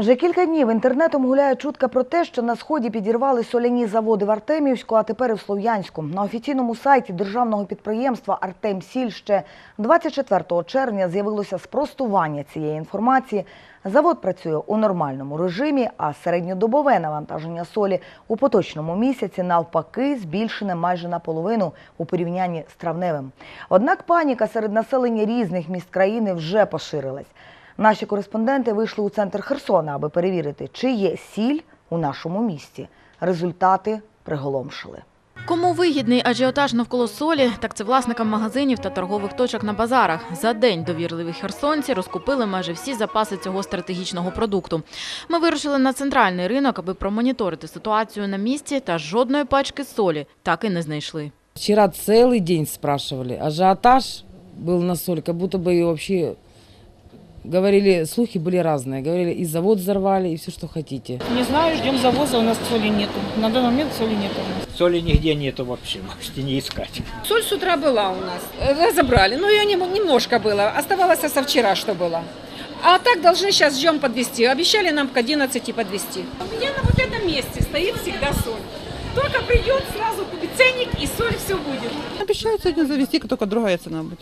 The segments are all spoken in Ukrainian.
Вже кілька днів інтернетом гуляє чутка про те, що на сході підірвали соляні заводи в Артемівську, а тепер і в Слов'янську. На офіційному сайті державного підприємства «Артемсіль» ще 24 червня з'явилося спростування цієї інформації. Завод працює у нормальному режимі, а середньодобове навантаження солі у поточному місяці навпаки збільшене майже наполовину у порівнянні з травневим. Однак паніка серед населення різних міст країни вже поширилась. Наші кореспонденти вийшли у центр Херсона, аби перевірити, чи є сіль у нашому місті. Результати приголомшили. Кому вигідний ажіотаж навколо солі, так це власникам магазинів та торгових точок на базарах. За день довірливі херсонці розкупили майже всі запаси цього стратегічного продукту. Ми вирушили на центральний ринок, аби промоніторити ситуацію на місці, та жодної пачки солі так і не знайшли. Вчера целый день спрашивали. Ажиотаж был на соль, как будто бы ее вообще... Говорили, слухи были разные. Говорили, и завод взорвали, и все, что хотите. Не знаю, ждем завоза, у нас соли нету. На данный момент соли нету у нас. Соли нигде нету вообще, можете не искать. Соль с утра была у нас. Э, Разобрали, но ее нем- немножко было. Оставалось со вчера, что было. А так должны сейчас ждем подвести. Обещали нам к 11 подвести. У меня на вот этом месте стоит всегда соль. Только придет, сразу купит ценник и соль все будет. Обещают сегодня завести, только другая цена будет.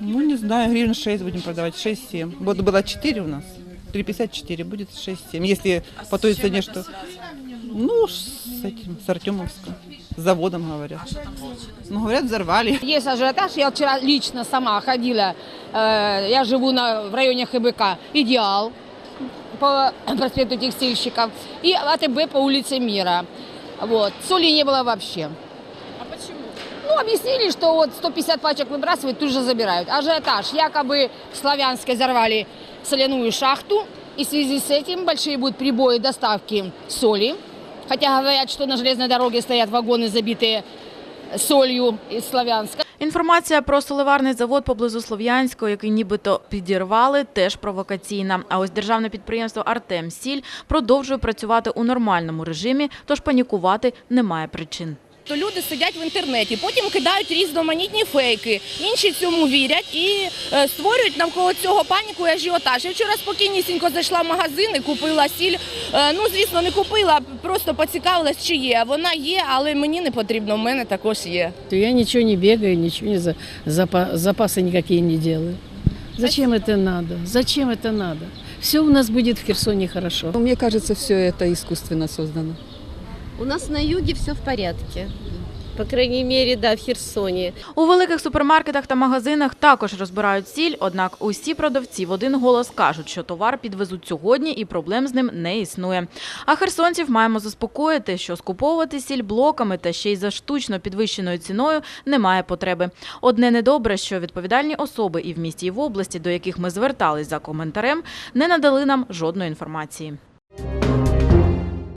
Ну, не знаю, гривен 6 будем продавать, 6-7. Вот было 4 у нас, 3,54, будет 6-7. Если по той цене, что... Ну, с этим, с Артемовска, с заводом, говорят. Ну, говорят, взорвали. Есть ажиотаж. Я вчера лично сама ходила. э, Я живу на, в районе ХБК. Идеал по проспекту текстильщиков. И АТБ по улице Мира. Вот. Соли не было вообще. А почему? Ну, объяснили, что вот 150 пачек выбрасывают, тут же забирают. Ажиотаж. Якобы в Славянске взорвали соляную шахту. И в связи с этим большие будут прибои доставки соли. Хотя говорят, что на железной дороге стоят вагоны, забитые солью из Славянска. Інформація про соливарний завод поблизу Слов'янського, який нібито підірвали, теж провокаційна. А ось державне підприємство «Артем Сіль» продовжує працювати у нормальному режимі, тож панікувати немає причин. то люди сидять в інтернеті, потім кидають різноманітні фейки, інші цьому вірять і е, створюють навколо цього паніку і ажіотаж. Я вчора спокійнісінько зайшла в магазин і купила сіль. Е, ну, звісно, не купила, просто поцікавилась, чи є. Вона є, але мені не потрібно, в мене також є. Я ничего не бегаю, ничего не за, запа- запасы никакие не делаю. Зачем это надо? Зачем это надо? Все у нас будет в Херсоне хорошо. Мне кажется, все это искусственно создано. У нас на юге все в порядке. По крайней мере, да, в Херсоне. У великих супермаркетах та магазинах також розбирають сіль, однак усі продавці в один голос кажуть, що товар підвезуть сьогодні і проблем з ним не існує. А херсонців маємо заспокоїти, що скуповувати сіль блоками та ще й за штучно підвищеною ціною немає потреби. Одне недобре, що відповідальні особи і в місті, і в області, до яких ми звертались за коментарем, не надали нам жодної інформації.